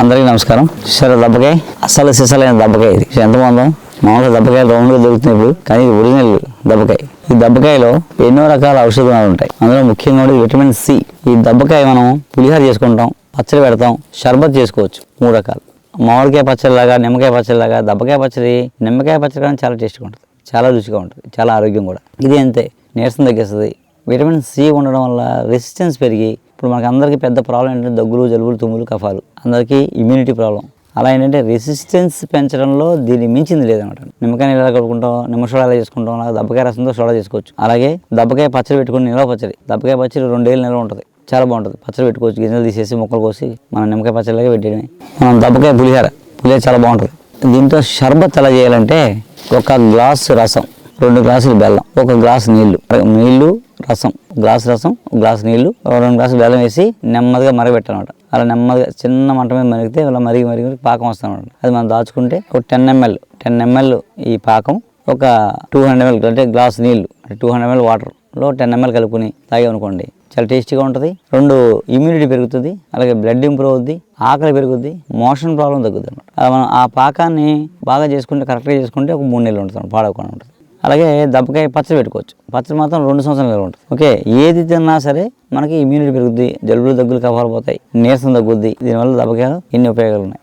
అందరికీ నమస్కారం. చూసారా దెబ్బకాయ అసలు సిసలైన దెబ్బకాయ ఇది. ఎంత బాగుందో మామూలుగా దెబ్బకాయలు రౌండ్గా దొరుకుతున్నాయి ఇప్పుడు కానీ ఇది ఒరిజినల్ దెబ్బకాయ. ఈ దెబ్బకాయలో ఎన్నో రకాల ఔషధాలు ఉంటాయి. అందులో ముఖ్యంగా విటమిన్ సి. ఈ దెబ్బకాయ మనం పులిహార చేసుకుంటాం పచ్చడి పెడతాం షర్బత్ చేసుకోవచ్చు. మూడు రకాలు. మామిడికాయ పచ్చడిలాగా నిమ్మకాయ పచ్చడిలాగా దెబ్బకాయ పచ్చడి నిమ్మకాయ పచ్చడి కానీ చాలా టేస్ట్గా ఉంటుంది. చాలా రుచిగా ఉంటుంది. చాలా ఆరోగ్యం కూడా. ఇది అంతే. నీరసం తగ్గిస్తుంది. విటమిన్ సి ఉండడం వల్ల రెసిస్టెన్స్ పెరిగి ఇప్పుడు మనకు అందరికీ పెద్ద ప్రాబ్లం ఏంటంటే దగ్గులు జలుబులు తుమ్ములు కఫాలు. అందరికీ ఇమ్యూనిటీ ప్రాబ్లం అలా ఏంటంటే రెసిస్టెన్స్ పెంచడంలో దీన్ని మించింది లేదనమాట. నిమ్మకాయ నీళ్ళ ఎలా కలుపుకుంటాం నిమ్మ సోడా ఎలా చేసుకుంటాం అలాగే దబ్బకాయ రసంతో సోడా చేసుకోవచ్చు. అలాగే దెబ్బకాయ పచ్చడి పెట్టుకుని నిల్వ పచ్చడి. దబ్బకాయ పచ్చడి రెండేళ్ళు నిల్వ ఉంటుంది. చాలా బాగుంటుంది. పచ్చడి పెట్టుకోవచ్చు గింజలు తీసేసి ముక్కలు కోసి మనం నిమ్మకాయ పచ్చడిలాగా పెట్టేయడమే. మనం దబ్బకాయ పులిహార. పులిహార చాలా బాగుంటుంది. దీంతో షర్బత్ ఎలా చేయాలంటే ఒక గ్లాస్ రసం రెండు గ్లాసులు బెల్లం ఒక గ్లాస్ నీళ్ళు నీళ్ళు రసం గ్లాస్ రసం గ్లాస్ నీళ్ళు రెండు గ్లాసులు బెల్లం వేసి నెమ్మదిగా మరగబెట్టాలన్నమాట. అలా నెమ్మదిగా చిన్న మంట మీద మరిగితే అలా మరిగి మరిగి పాకం వస్తామన్నమాట అది మనం దాచుకుంటే ఒక టెన్ ఎంఎల్ టెన్ ఎంఎల్ ఈ పాకం ఒక టూ హండ్రెడ్ ఎంఎల్ అంటే గ్లాస్ నీళ్ళు అంటే టూ హండ్రెడ్ ఎంఎల్ వాటర్లో టెన్ ఎంఎల్ కలుపుకొని తాగామనుకోండి. చాలా టేస్టీగా ఉంటుంది. రెండు ఇమ్యూనిటీ పెరుగుతుంది అలాగే బ్లడ్ ఇంప్రూవ్ అవుద్ది ఆకలి పెరుగుద్ది మోషన్ ప్రాబ్లం తగ్గుద్ది అనమాట మనం ఆ పాకాన్ని బాగా చేసుకుంటే కరెక్ట్గా చేసుకుంటే ఒక మూడు నెలలు ఉంటుంది పాడవకుండా ఉంటుంది. అలాగే దెబ్బకాయ పచ్చడి పెట్టుకోవచ్చు. పచ్చడి మాత్రం రెండు సంవత్సరాలు కలిగి ఉంటుంది. ఓకే ఏది తిన్నా సరే మనకి ఇమ్యూనిటీ పెరుగుద్ది జలుబులు దగ్గులు కఫాలు పోతాయి నీరసం తగ్గుద్ది. దీనివల్ల దెబ్బకాయలు ఎన్ని ఉపయోగాలు ఉన్నాయి?